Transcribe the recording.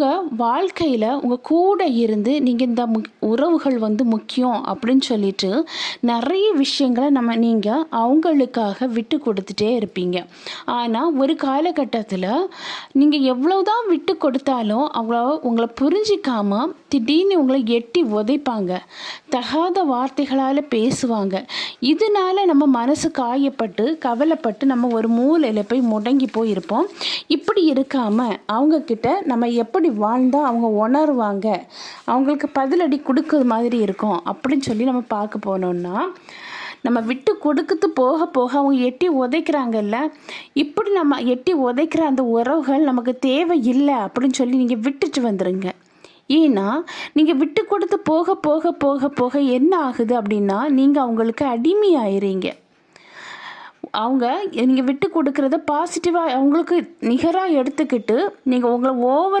உங்கள் வாழ்க்கையில் உங்கள் கூட இருந்து நீங்கள் இந்த முக் உறவுகள் வந்து முக்கியம் அப்படின்னு சொல்லிட்டு நிறைய விஷயங்களை நம்ம நீங்கள் அவங்களுக்காக விட்டு கொடுத்துட்டே இருப்பீங்க. ஆனால் ஒரு காலகட்டத்தில் நீங்கள் எவ்வளோ தான் விட்டு கொடுத்தாலும் அவ்வளோ உங்களை புரிஞ்சிக்காமல் திடீர்னு உங்களை எட்டி உதைப்பாங்க. தகாத வார்த்தைகளால் பேசுவாங்க. இதனால நம்ம மனசு காயப்பட்டு கவலைப்பட்டு நம்ம ஒரு மூலையில் போய் முடங்கி போயிருப்போம். இப்படி இருக்காமல் அவங்கக்கிட்ட நம்ம எப்படி வாழ்ந்தால் அவங்க உணருவாங்க. அவங்களுக்கு பதிலடி கொடுக்குற மாதிரி இருக்கும். அப்படின்னு சொல்லி நம்ம பார்க்க போனோம்னா நம்ம விட்டு கொடுக்குறது போக போக அவங்க எட்டி உதைக்கிறாங்கல்ல? இப்படி நம்ம எட்டி உதைக்கிற அந்த உறவுகள் நமக்கு தேவை இல்லை அப்படின்னு சொல்லி நீங்கள் விட்டுட்டு வந்துடுங்க ஏன்னா நீங்கள் விட்டு கொடுத்து போக போக போக போக என்ன ஆகுது அப்படின்னா நீங்கள் அவங்களுக்கு அடிமையாயிறீங்க அவங்க நீங்கள் விட்டு கொடுக்குறத பாசிட்டிவாக அவங்களுக்கு நிகராக எடுத்துக்கிட்டு நீங்கள் உங்களை ஓவர்